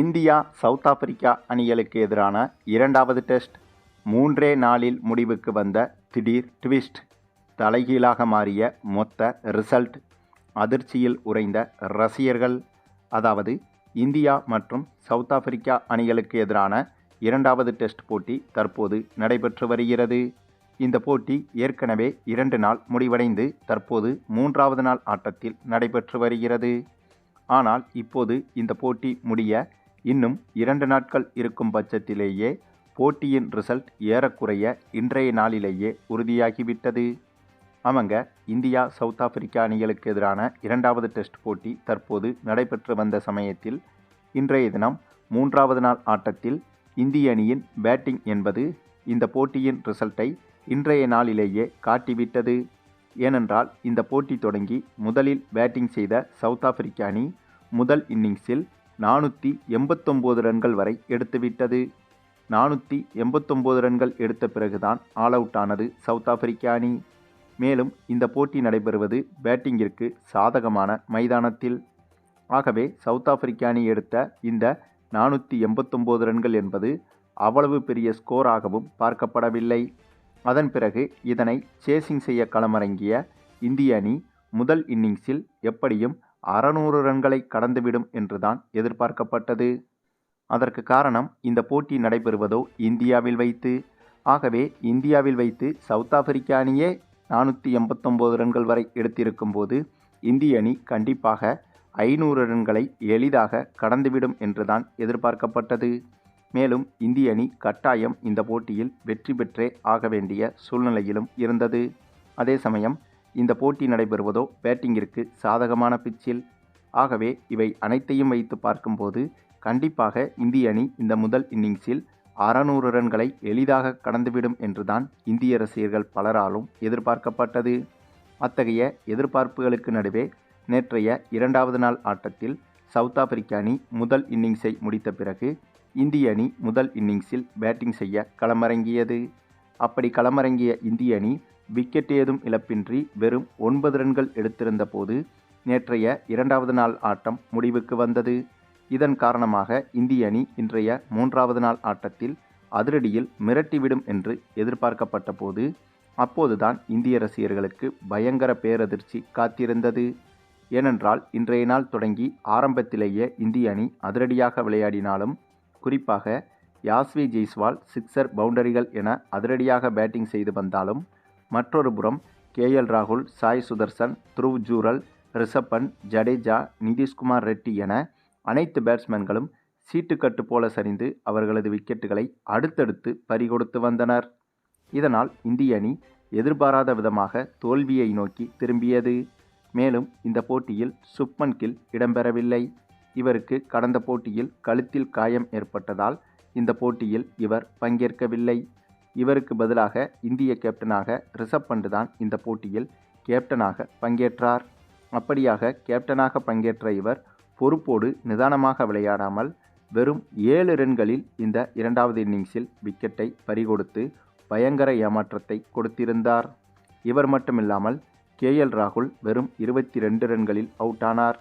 India south Africa அணிகளுக்கு எதிரான இரண்டாவது டெஸ்ட். மூன்றே நாளில் முடிவுக்கு வந்த திடீர் ட்விஸ்ட். தலைகீழாக மாறிய மொத்த ரிசல்ட். அதிர்ச்சியில் உறைந்த ரசிகர்கள். அதாவது இந்தியா மற்றும் சவுத் ஆப்பிரிக்கா அணிகளுக்கு எதிரான இரண்டாவது டெஸ்ட் போட்டி தற்போது நடைபெற்று வருகிறது. இந்த போட்டி ஏற்கனவே இரண்டு நாள் முடிவடைந்து தற்போது மூன்றாவது நாள் ஆட்டத்தில் நடைபெற்று வருகிறது. ஆனால் இப்போது இந்த போட்டி முடிய இன்னும் இரண்டு நாட்கள் இருக்கும் பட்சத்திலேயே போட்டியின் ரிசல்ட் ஏறக்குறைய இன்றைய நாளிலேயே உறுதியாகிவிட்டது. ஆமாங்க இந்தியா சவுத் ஆப்பிரிக்கா அணிகளுக்கு எதிரான இரண்டாவது டெஸ்ட் போட்டி தற்போது நடைபெற்று வந்த சமயத்தில் இன்றைய தினம் மூன்றாவது நாள் ஆட்டத்தில் இந்திய அணியின் பேட்டிங் என்பது இந்த போட்டியின் ரிசல்ட்டை இன்றைய நாளிலேயே காட்டிவிட்டது. ஏனென்றால் இந்த போட்டி தொடங்கி முதலில் பேட்டிங் செய்த சவுத் ஆப்பிரிக்க அணி முதல் இன்னிங்ஸில் நானூற்றி எண்பத்தொம்போது ரன்கள் வரை எடுத்துவிட்டது. நானூற்றி எண்பத்தொம்போது ரன்கள் எடுத்த பிறகுதான் ஆல் அவுட் ஆனது சவுத் ஆப்பிரிக்க அணி. மேலும் இந்த போட்டி நடைபெறுவது பேட்டிங்கிற்கு சாதகமான மைதானத்தில். ஆகவே சவுத் ஆப்பிரிக்க அணி எடுத்த இந்த நானூற்றி எண்பத்தொம்போது ரன்கள் என்பது அவ்வளவு பெரிய ஸ்கோராகவும் பார்க்கப்படவில்லை. அதன் பிறகு இதனை சேசிங் செய்ய களமிறங்கிய இந்திய அணி முதல் இன்னிங்ஸில் எப்படியும் அறநூறு ரன்களை கடந்துவிடும் என்றுதான் எதிர்பார்க்கப்பட்டது. அதற்கு காரணம் இந்த போட்டி நடைபெறுவதோ இந்தியாவில் வைத்து. ஆகவே இந்தியாவில் வைத்து சவுத் ஆப்பிரிக்க அணியே நானூற்றி எண்பத்தொம்போது ரன்கள் வரை எடுத்திருக்கும் போது இந்திய அணி கண்டிப்பாக ஐநூறு ரன்களை எளிதாக கடந்துவிடும் என்றுதான் எதிர்பார்க்கப்பட்டது. மேலும் இந்திய அணி கட்டாயம் இந்த போட்டியில் வெற்றி பெற்றே ஆக வேண்டிய சூழ்நிலையிலும் இருந்தது. அதே சமயம் இந்த போட்டி நடைபெறுவதோ பேட்டிங்கிற்கு சாதகமான பிச்சில். ஆகவே இவை அனைத்தையும் வைத்து பார்க்கும்போது கண்டிப்பாக இந்திய அணி இந்த முதல் இன்னிங்ஸில் அறநூறு ரன்களை எளிதாக கடந்துவிடும் என்றுதான் இந்திய ரசிகர்கள் பலராலும் எதிர்பார்க்கப்பட்டது. அத்தகைய எதிர்பார்ப்புகளுக்கு நடுவே நேற்றைய இரண்டாவது நாள் ஆட்டத்தில் சவுத் ஆப்பிரிக்க அணி முதல் இன்னிங்ஸை முடித்த பிறகு இந்திய அணி முதல் இன்னிங்ஸில் பேட்டிங் செய்ய களமிறங்கியது. அப்படி களமிறங்கிய இந்திய அணி விக்கெட் ஏதும் இழப்பின்றி வெறும் ஒன்பது ரன்கள் எடுத்திருந்த போது நேற்றைய இரண்டாவது நாள் ஆட்டம் முடிவுக்கு வந்தது. இதன் காரணமாக இந்திய அணி இன்றைய மூன்றாவது நாள் ஆட்டத்தில் அதிரடியில் மிரட்டிவிடும் என்று எதிர்பார்க்கப்பட்ட போது அப்போதுதான் இந்திய ரசிகர்களுக்கு பயங்கர பேரதிர்ச்சி காத்திருந்தது. ஏனென்றால் இன்றைய நாள் தொடங்கி ஆரம்பத்திலேயே இந்திய அணி அதிரடியாக விளையாடினாலும் குறிப்பாக யாஸ்வி ஜெய்ஸ்வால் சிக்ஸர் பவுண்டரிகள் என அதிரடியாக பேட்டிங் செய்து வந்தாலும் மற்றொரு புறம் கே எல் ராகுல் சாய் சுதர்சன் த்ருவ் ஜூரல் ரிஷப் ஜடேஜா நிதிஷ்குமார் ரெட்டி என அனைத்து பேட்ஸ்மேன்களும் சீட்டுக்கட்டு போல சரிந்து அவர்களது விக்கெட்டுகளை அடுத்தடுத்து பறிகொடுத்து வந்தனர். இதனால் இந்திய அணி எதிர்பாராத விதமாக தோல்வியை நோக்கி திரும்பியது. மேலும் இந்த போட்டியில் சுப்மன் கில் இடம்பெறவில்லை. இவருக்கு கடந்த போட்டியில் கழுத்தில் காயம் ஏற்பட்டதால் இந்த போட்டியில் இவர் பங்கேற்கவில்லை. இவருக்கு பதிலாக இந்திய கேப்டனாக ரிஷப் பண்ட் தான் இந்த போட்டியில் கேப்டனாக பங்கேற்றார். அப்படியாக கேப்டனாக பங்கேற்ற இவர் பொறுப்போடு நிதானமாக விளையாடாமல் வெறும் ஏழு ரன்களில் இந்த இரண்டாவது இன்னிங்ஸில் விக்கெட்டை பறிகொடுத்து பயங்கர ஏமாற்றத்தை கொடுத்திருந்தார். இவர் மட்டுமில்லாமல் கே எல் ராகுல் வெறும் இருபத்தி ரெண்டு ரன்களில் அவுட் ஆனார்.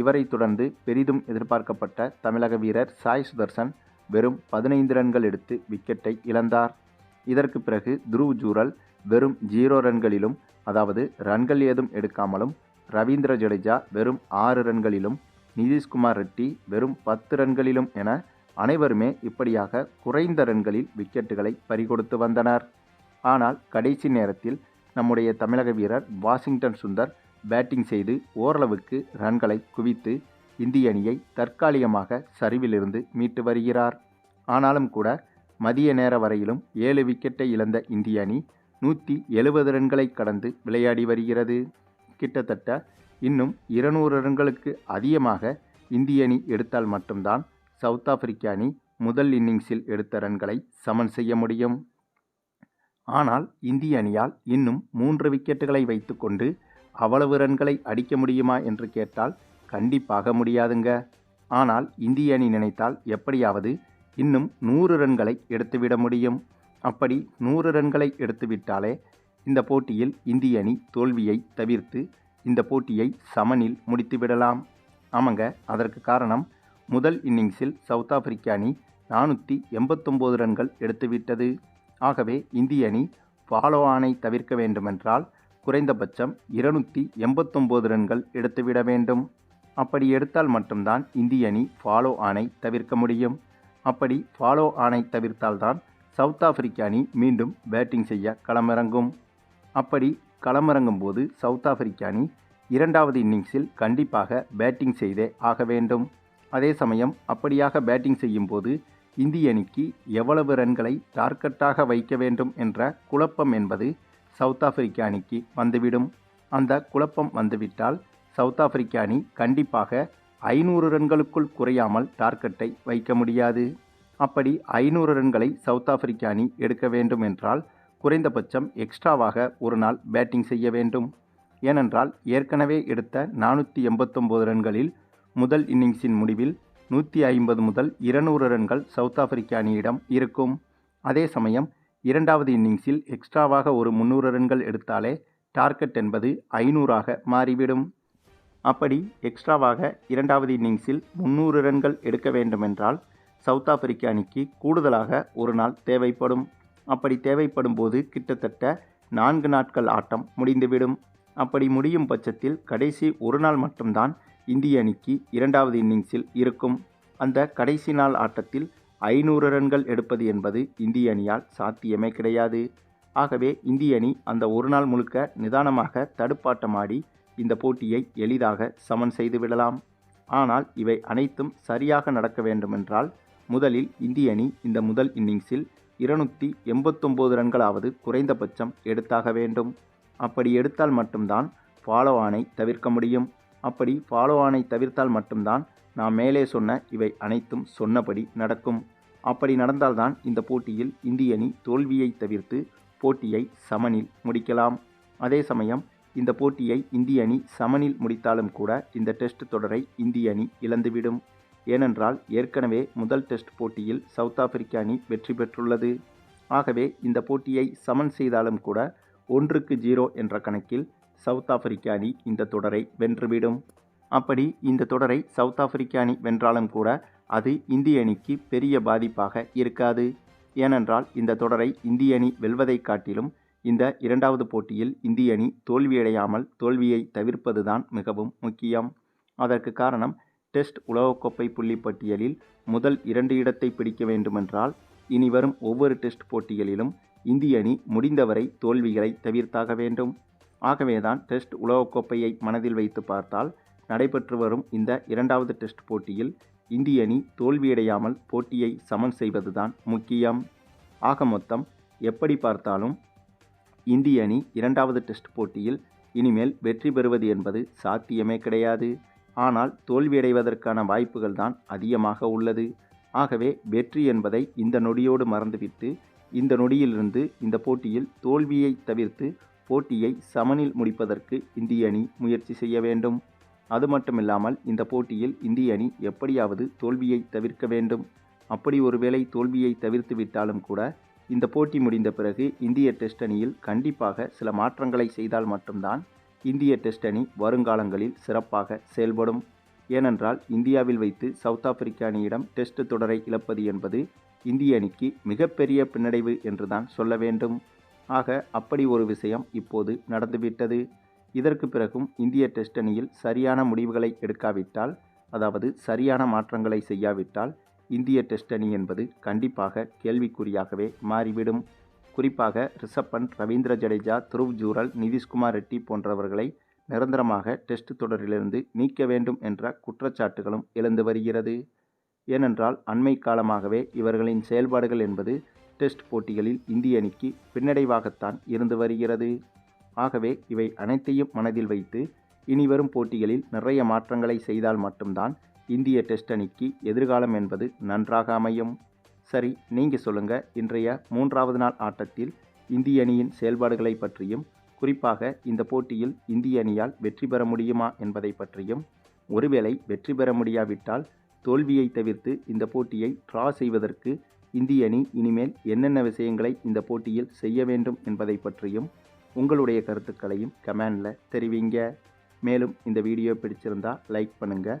இவரை தொடர்ந்து பெரிதும் எதிர்பார்க்கப்பட்ட தமிழக வீரர் சாய் சுதர்சன் வெறும் பதினைந்து ரன்கள் எடுத்து விக்கெட்டை இழந்தார். இதற்கு பிறகு துருவ் ஜூரல் வெறும் ஜீரோ ரன்களிலும் அதாவது ரன்கள் ஏதும் எடுக்காமலும் ரவீந்திர ஜடேஜா வெறும் ஆறு ரன்களிலும் நிதிஷ்குமார் ரெட்டி வெறும் பத்து ரன்களிலும் என அனைவருமே இப்படியாக குறைந்த ரன்களில் விக்கெட்டுகளை பறிகொடுத்து வந்தனர். ஆனால் கடைசி நேரத்தில் நம்முடைய தமிழக வீரர் வாஷிங்டன் சுந்தர் பேட்டிங் செய்து ஓரளவுக்கு ரன்களை குவித்து இந்திய அணியை தற்காலிகமாக சரிவிலிருந்து மீட்டு வருகிறார். ஆனாலும் கூட மதிய நேர வரையிலும் ஏழு விக்கெட்டை இழந்த இந்திய அணி நூற்றி எழுபது ரன்களை கடந்து விளையாடி வருகிறது. கிட்டத்தட்ட இன்னும் இருநூறு ரன்களுக்கு அதிகமாக இந்திய அணி எடுத்தால் மட்டும்தான் சவுத் ஆப்பிரிக்க அணி முதல் இன்னிங்ஸில் எடுத்த ரன்களை சமன் செய்ய முடியும். ஆனால் இந்திய அணியால் இன்னும் மூன்று விக்கெட்டுகளை வைத்துக்கொண்டு அவ்வளவு ரன்களை அடிக்க முடியுமா என்று கேட்டால் கண்டிப்பாக முடியாதுங்க. ஆனால் இந்திய அணி நினைத்தால் எப்படியாவது இன்னும் நூறு ரன்களை எடுத்துவிட முடியும். அப்படி நூறு ரன்களை எடுத்துவிட்டாலே இந்த போட்டியில் இந்திய அணி தோல்வியை தவிர்த்து இந்த போட்டியை சமனில் முடித்துவிடலாம். ஆமாங்க அதற்கு காரணம் முதல் இன்னிங்ஸில் சவுத் ஆப்பிரிக்க அணி நானூற்றி எண்பத்தொம்போது ரன்கள் எடுத்துவிட்டது. ஆகவே இந்திய அணி ஃபாலோ ஆனை தவிர்க்க வேண்டுமென்றால் குறைந்தபட்சம் இருநூற்றி எண்பத்தொம்போது ரன்கள் எடுத்துவிட வேண்டும். அப்படி எடுத்தால் மட்டும்தான் இந்திய அணி ஃபாலோ ஆனை தவிர்க்க முடியும். அப்படி ஃபாலோ ஆனை தவிர்த்தால்தான் சவுத் ஆப்பிரிக்க அணி மீண்டும் பேட்டிங் செய்ய களமிறங்கும். அப்படி களமிறங்கும் போது சவுத் ஆப்பிரிக்க அணி இரண்டாவது இன்னிங்ஸில் கண்டிப்பாக பேட்டிங் செய்தே ஆக வேண்டும். அதே சமயம் அப்படியாக பேட்டிங் செய்யும்போது இந்திய அணிக்கு எவ்வளவு ரன்களை டார்கெட்டாக வைக்க வேண்டும் என்ற குழப்பம் என்பது சவுத் ஆப்பிரிக்க அணிக்கு வந்துவிடும். அந்த குழப்பம் வந்துவிட்டால் சவுத் ஆப்பிரிக்க அணி கண்டிப்பாக ஐநூறு ரன்களுக்குள் குறையாமல் டார்கெட்டை வைக்க முடியாது. அப்படி ஐநூறு ரன்களை சவுத் ஆப்பிரிக்க அணி எடுக்க வேண்டும் என்றால் குறைந்தபட்சம் எக்ஸ்ட்ராவாக ஒரு நாள் பேட்டிங் செய்ய வேண்டும். ஏனென்றால் ஏற்கனவே எடுத்த நானூற்றி எண்பத்தொம்போது ரன்களில் முதல் இன்னிங்ஸின் முடிவில் நூற்றி ஐம்பது முதல் இருநூறு ரன்கள் சவுத் ஆப்பிரிக்க அணியிடம் இருக்கும். அதே சமயம் இரண்டாவது இன்னிங்ஸில் எக்ஸ்ட்ராவாக ஒரு முந்நூறு ரன்கள் எடுத்தாலே டார்கெட் என்பது ஐநூறாக மாறிவிடும். அப்படி எக்ஸ்ட்ராவாக இரண்டாவது இன்னிங்ஸில் முந்நூறு ரன்கள் எடுக்க வேண்டுமென்றால் சவுத் ஆப்பிரிக்க அணிக்கு கூடுதலாக ஒரு நாள் தேவைப்படும். அப்படி தேவைப்படும் போது கிட்டத்தட்ட நான்கு நாட்கள் ஆட்டம் முடிந்துவிடும். அப்படி முடியும் பட்சத்தில் கடைசி ஒரு நாள் மட்டும்தான் இந்திய அணிக்கு இரண்டாவது இன்னிங்ஸில் இருக்கும். அந்த கடைசி நாள் ஆட்டத்தில் ஐநூறு ரன்கள் எடுப்பது என்பது இந்திய அணியால் சாத்தியமே கிடையாது. ஆகவே இந்திய அணி அந்த ஒரு நாள் முழுக்க நிதானமாக தடுப்பாட்டமாடி இந்த போட்டியை எளிதாக சமன் செய்து விடலாம். ஆனால் இவை அனைத்தும் சரியாக நடக்க வேண்டுமென்றால் முதலில் இந்திய அணி இந்த முதல் இன்னிங்ஸில் இருநூற்றி எண்பத்தொம்போது ரன்களாவது குறைந்தபட்சம் எடுத்தாக வேண்டும். அப்படி எடுத்தால் மட்டும்தான் ஃபாலோ ஆனை தவிர்க்க முடியும். அப்படி ஃபாலோ ஆனை தவிர்த்தால் மட்டும்தான் நாம் மேலே சொன்ன இவை அனைத்தும் சொன்னபடி நடக்கும். அப்படி நடந்தால்தான் இந்த போட்டியில் இந்திய அணி தோல்வியை தவிர்த்து போட்டியை சமனில் முடிக்கலாம். அதே சமயம் இந்த போட்டியை இந்திய அணி சமனில் முடித்தாலும் கூட இந்த டெஸ்ட் தொடரை இந்திய அணி இழந்துவிடும். ஏனென்றால் ஏற்கனவே முதல் டெஸ்ட் போட்டியில் சவுத் ஆப்பிரிக்க அணி வெற்றி பெற்றுள்ளது. ஆகவே இந்த போட்டியை சமன் செய்தாலும் கூட ஒன்றுக்கு ஜீரோ என்ற கணக்கில் சவுத் ஆப்பிரிக்க அணி இந்த தொடரை வென்றுவிடும். அப்படி இந்த தொடரை சவுத் ஆப்பிரிக்க அணி வென்றாலும் கூட அது இந்திய அணிக்கு பெரிய பாதிப்பாக இருக்காது. ஏனென்றால் இந்த தொடரை இந்திய அணி வெல்வதைக் காட்டிலும் இந்த இரண்டாவது போட்டியில் இந்திய அணி தோல்வியடையாமல் தோல்வியை தவிர்ப்பதுதான் மிகவும் முக்கியம். அதற்கு காரணம் டெஸ்ட் உலகக்கோப்பை புள்ளி பட்டியலில் முதல் இரண்டு இடத்தை பிடிக்க வேண்டுமென்றால் இனி வரும் ஒவ்வொரு டெஸ்ட் போட்டிகளிலும் இந்திய அணி முடிந்தவரை தோல்விகளை தவிர்த்தாக வேண்டும். ஆகவேதான் டெஸ்ட் உலகக்கோப்பையை மனதில் வைத்து பார்த்தால் நடைபெற்று வரும் இந்த இரண்டாவது டெஸ்ட் போட்டியில் இந்திய அணி தோல்வியடையாமல் போட்டியை சமன் செய்வதுதான் முக்கியம். ஆக மொத்தம் எப்படி பார்த்தாலும் இந்திய அணி இரண்டாவது டெஸ்ட் போட்டியில் இனிமேல் வெற்றி பெறுவது என்பது சாத்தியமே கிடையாது. ஆனால் தோல்வியடைவதற்கான வாய்ப்புகள் தான் அதிகமாக உள்ளது. ஆகவே வெற்றி என்பதை இந்த நொடியோடு மறந்துவிட்டு இந்த நொடியிலிருந்து இந்த போட்டியில் தோல்வியை தவிர்த்து போட்டியை சமனில் முடிப்பதற்கு இந்திய அணி முயற்சி செய்ய வேண்டும். அது மட்டுமில்லாமல் இந்த போட்டியில் இந்திய அணி எப்படியாவது தோல்வியை தவிர்க்க வேண்டும். அப்படி ஒருவேளை தோல்வியை தவிர்த்து விட்டாலும் கூட இந்த போட்டி முடிந்த பிறகு இந்திய டெஸ்ட் அணியில் கண்டிப்பாக சில மாற்றங்களை செய்தால் மட்டும்தான் இந்திய டெஸ்ட் அணி வருங்காலங்களில் சிறப்பாக செயல்படும். ஏனென்றால் இந்தியாவில் வைத்து சவுத் ஆப்பிரிக்க அணியிடம் டெஸ்ட் தொடரை இழப்பது என்பது இந்திய அணிக்கு மிகப்பெரிய பின்னடைவு என்றுதான் சொல்ல வேண்டும். ஆக அப்படி ஒரு விஷயம் இப்போது நடந்துவிட்டது. இதற்கு பிறகும் இந்திய டெஸ்ட் அணியில் சரியான முடிவுகளை எடுக்காவிட்டால் அதாவது சரியான மாற்றங்களை செய்யாவிட்டால் இந்திய டெஸ்ட் அணி என்பது கண்டிப்பாக கேள்விக்குறியாகவே மாறிவிடும். குறிப்பாக ரிஷப் பண்ட் ரவீந்திர ஜடேஜா துருவ் ஜூரல் நிதிஷ்குமார் ரெட்டி போன்றவர்களை நிரந்தரமாக டெஸ்ட் தொடரிலிருந்து நீக்க வேண்டும் என்ற குற்றச்சாட்டுகளும் எழுந்து வருகிறது. ஏனென்றால் அண்மை காலமாகவே இவர்களின் செயல்பாடுகள் என்பது டெஸ்ட் போட்டிகளில் இந்திய அணிக்கு பின்னடைவாகத்தான் இருந்து வருகிறது. ஆகவே இவை அனைத்தையும் மனதில் வைத்து இனிவரும் போட்டிகளில் நிறைய மாற்றங்களை செய்தால் மட்டும்தான் இந்திய டெஸ்ட் அணிக்கு எதிர்காலம் என்பது நன்றாக அமையும். சரி நீங்கள் சொல்லுங்கள் இன்றைய மூன்றாவது நாள் ஆட்டத்தில் இந்திய அணியின் செயல்பாடுகளை பற்றியும் குறிப்பாக இந்த போட்டியில் இந்திய அணியால் வெற்றி பெற முடியுமா என்பதை பற்றியும் ஒருவேளை வெற்றி பெற முடியாவிட்டால் தோல்வியை தவிர்த்து இந்த போட்டியை ட்ரா செய்வதற்கு இந்திய அணி இனிமேல் என்னென்ன விஷயங்களை இந்த போட்டியில் செய்ய வேண்டும் என்பதை பற்றியும் உங்களுடைய கருத்துக்களையும் கமெண்டில் தெரிவிங்க. மேலும் இந்த வீடியோ பிடிச்சிருந்தா லைக் பண்ணுங்கள்